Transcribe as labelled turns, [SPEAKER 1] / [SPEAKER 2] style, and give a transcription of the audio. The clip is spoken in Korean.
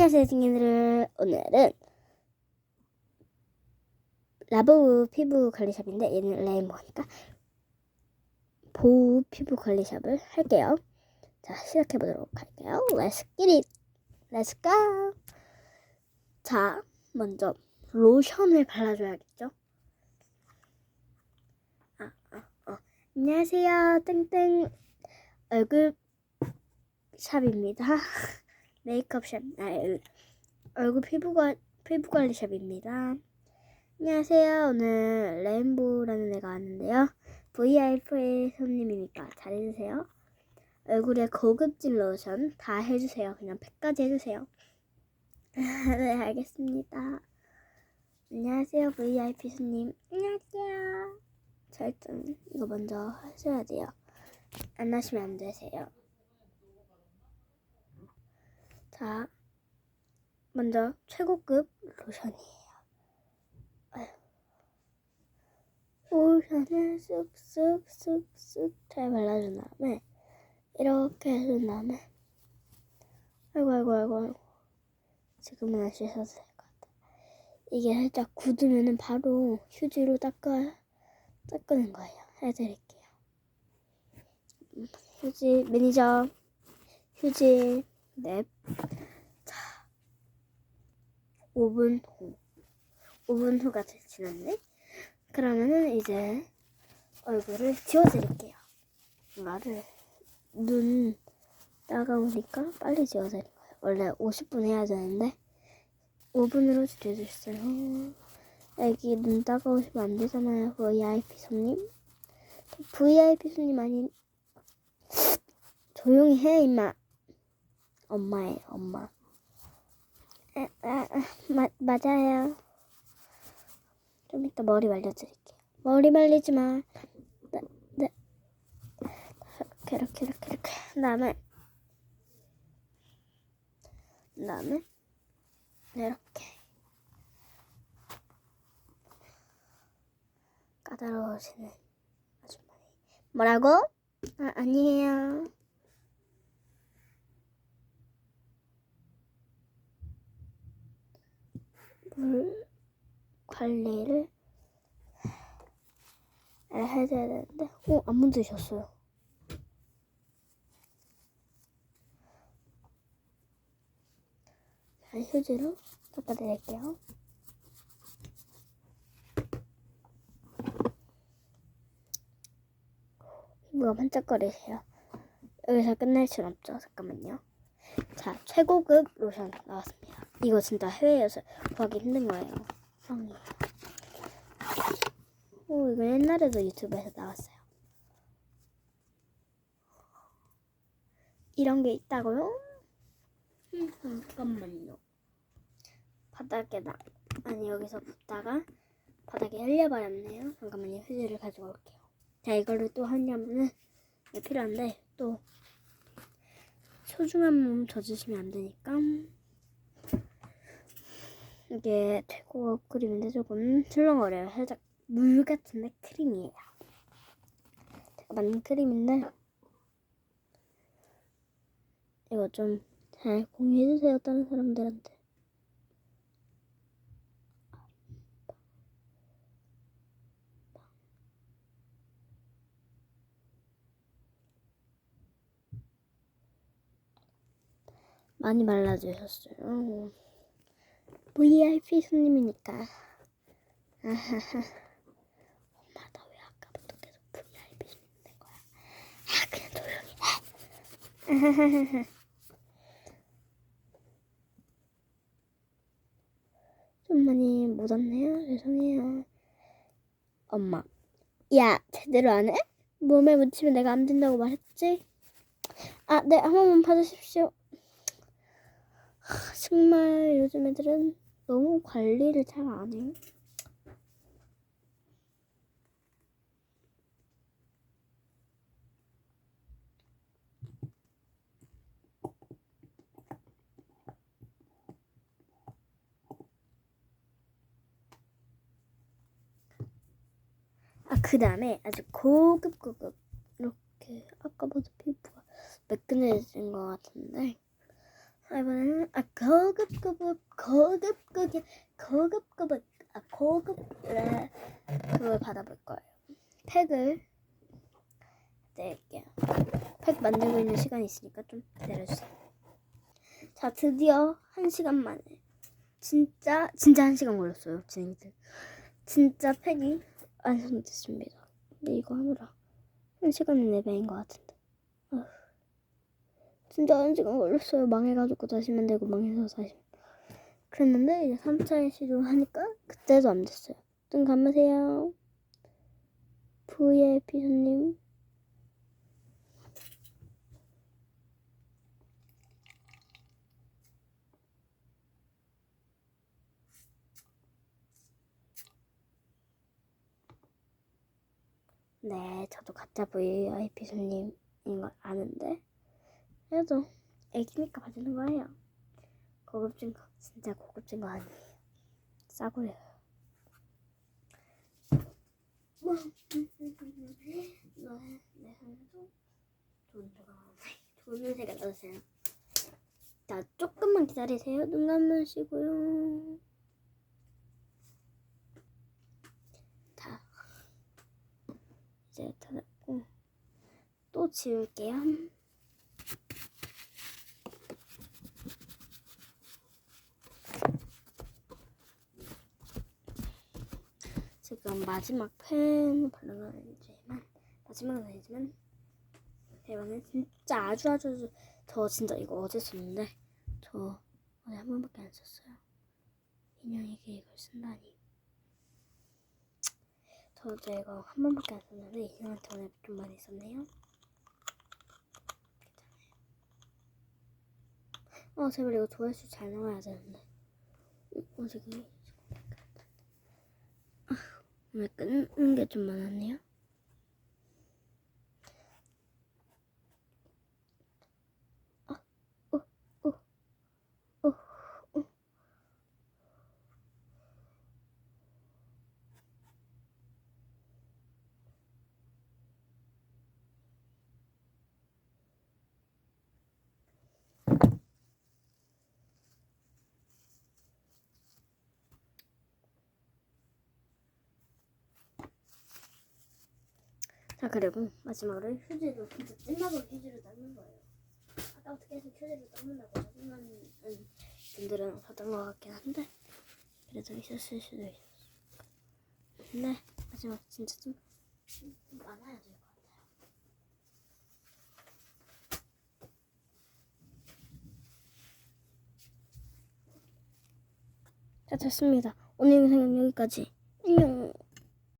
[SPEAKER 1] 안녕하세요, 친구들. 오늘은 라보우 피부 관리샵인데 얘는 레인보우니까 보우 피부 관리샵을 할게요. 자, 시작해 보도록 할게요. Let's get it. Let's go. 자, 먼저 로션을 발라줘야겠죠? 아, 아, 어. 안녕하세요, 땡땡 얼굴 샵입니다. 메이크업 샵, 아, 얼굴 피부관 피부 관리 샵입니다. 안녕하세요. 오늘 레인보우라는 애가 왔는데요. VIP 손님이니까 잘해주세요. 얼굴에 고급진 로션 다 해주세요. 그냥 100까지 해주세요. 네, 알겠습니다. 안녕하세요, VIP 손님. 안녕하세요. 자, 일단 이거 먼저 하셔야 돼요. 안 하시면 안 되세요. 자, 먼저 최고급 로션이에요. 로션을 쓱쓱쓱쓱 잘 발라준 다음에 이렇게 해준 다음에 아이고 아이고 아이고 아이고 지금은 안 씻어도 될 것 같아. 이게 살짝 굳으면은 바로 휴지로 닦아 닦는 거예요. 해드릴게요. 음, 휴지 매니저 휴지 넵. 자, 5분 후. 5분 후가 지났네. 그러면은 이제 얼굴을 지워드릴게요. 말을 눈 따가우니까 빨리 지워드린 거예요. 원래 50분 해야 되는데 5분으로 줄여줬어요. 애기 눈 따가우시면 안 되잖아요. VIP 손님. VIP 손님 아닌 조용히 해 임마. 엄마예요, 엄마. 아, 아, 아, 마, 맞아요. 좀 이따 머리 말려드릴게요. 머리 말리지 마. 네, 네. 이렇게, 이렇게, 이렇게, 이렇게. 그 다음에, 그 다음에, 이렇게. 까다로우시는 아주머니. 뭐라고? 아, 아니에요. 물 관리를 해줘야 되는데, 어, 안 문드셨어요. 자, 휴지로 닦아드릴게요. 피부가 반짝거리세요. 여기서 끝낼 순 없죠. 잠깐만요. 자, 최고급 로션 나왔습니다. 이거 진짜 해외에서 구하기 힘든 거예요. 성이. 오, 이거 옛날에도 유튜브에서 나왔어요. 이런 게 있다고요? 음, 잠깐만요. 바닥에 나, 아니 여기서 붓다가 바닥에 흘려버렸네요. 잠깐만요. 휴지를 가지고 올게요. 자, 이거를 또 하려면은 필요한데 또 소중한 몸 젖으시면 안 되니까 이게 최고 크림인데 조금 출렁거려요. 살짝 물 같은데 크림이에요. 제가 만든 크림인데 이거 좀 잘 공유해주세요. 다른 사람들한테. 많이 말라주셨어요. VIP 손님이니까. 엄마, 나 왜 아까부터 계속 VIP 손님 된 거야? 아, 그냥 조용히 해. 좀 많이 못 왔네요. 죄송해요. 엄마. 야, 제대로 안 해? 몸에 묻히면 내가 안 된다고 말했지? 아, 네, 한 번만 봐주십시오. 정말 요즘 애들은 너무 관리를 잘 안 해요. 아, 그 다음에 아주 고급 고급 이렇게 아까 보다 피부가 매끈해진 것 같은데 이번에는 아 고급 고급 고급 아 고급 네, 그걸 받아볼 거예요. 팩을 낼게요. 팩 만들고 있는 시간이 있으니까 좀 기다려주세요. 자 드디어 한 시간 만에 진짜 진짜 한 시간 걸렸어요 진행들. 진짜 팩이 완성됐습니다. 근데 이거 하느라 한 시간은 내배인 것 같은데. 진짜 한 시간 걸렸어요. 망해가지고 다시 만들고 망해서 다시. 그랬는데 이제 3차에 시도하니까 그때도 안 됐어요. 눈 감으세요. VIP 손님. 네, 저도 가짜 VIP 손님인 걸 아는데 그래도 애기니까 봐주는 거예요. 고급진 거 진짜 고급진 거 아니에요. 싸구려. 뭐, 네, 네, 하면서 돈 들어가네. 돈을 제가 넣으세요. 자, 조금만 기다리세요. 눈 감으시고요. 다 이제 다 됐고 또 지울게요. 지금 마지막 펜 바르는 아니지만 마지막은 아니지만 이번엔 진짜 아주 아주 저 진짜 이거 어제 썼는데 저 어제 한 번밖에 안 썼어요. 인형에게 이걸 쓴다니. 저 어제 이거 한 번밖에 안 썼는데 인형한테 오늘 좀 많이 썼네요. 어 제발 이거 조회수 잘 나와야 되는데. 어 지금 오늘 끊는 게 좀 많았네요. 아, 어, 어, 어, 어. 자 그리고 마지막으로 휴지로 진짜 찐마블 휴지로 닦는 거예요. 아까 어떻게 해서 휴지로 닦는다고 짜증나는 분들은 없었던 것 같긴 한데 그래도 있었을 수도 있었어. 근데 마지막 진짜 좀, 좀 많아야 될 것 같아요. 자 됐습니다. 오늘 영상은 여기까지. 안녕.